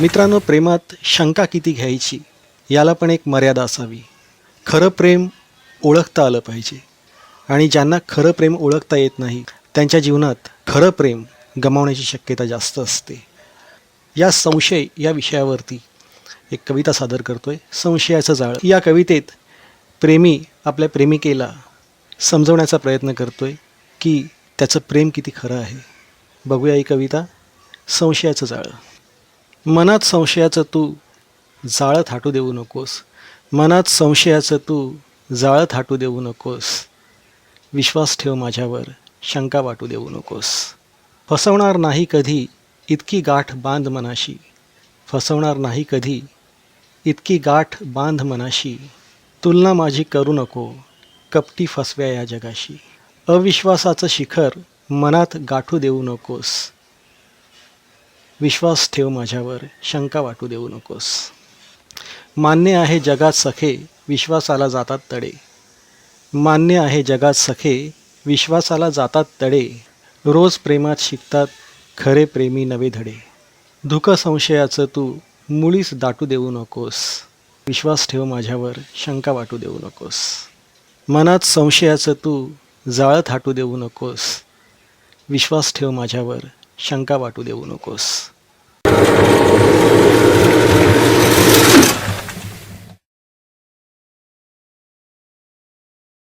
मित्रांनो प्रेमात शंका किती घ्यायची याला पण एक मर्यादा असावी. खरं प्रेम ओळखता आलं पाहिजे. आणि ज्यांना खरं प्रेम ओळखता येत नाही त्यांच्या जीवनात खरं प्रेम गमावण्याची शक्यता जास्त असते. या संशय या विषयावरती एक कविता सादर करतो आहे संशयाचं जाळ. या कवितेत प्रेमी आपल्या प्रेमिकेला समजवण्याचा प्रयत्न करतो आहे की त्याचं प्रेम किती खरं आहे. बघूया ही कविता. संशयाचं जाळं. मनात संशयाचं तू जाळं थाटू देऊ नकोस. मनात संशयाचं तू जाळं थाटू देऊ नकोस. विश्वास ठेव माझ्यावर शंका वाटू देऊ नकोस. फसवणार नाही कधी इतकी गाठ बांध मनाशी. फसवणार नाही कधी इतकी गाठ बांध मनाशी. तुलना माझी करू नको कपटी फसव्या या जगाशी. अविश्वासाचं शिखर मनात गाठू देऊ नकोस. विश्वास ठेव माझ्यावर शंका वाटू देऊ नकोस. मान्य आहे जगात सखे विश्वासाला जातात तडे. मान्य आहे जगात सखे विश्वासाला जातात तडे. रोज प्रेमात शिकतात खरे प्रेमी नवे धडे. दुःख संशयाचं तू मुळीच दाटू देऊ नकोस. विश्वास ठेव माझ्यावर शंका वाटू देऊ नकोस. मनात संशयाचं तू जाळत थाटू देऊ नकोस. विश्वास ठेव माझ्यावर शंका वाटू देऊ नकोस.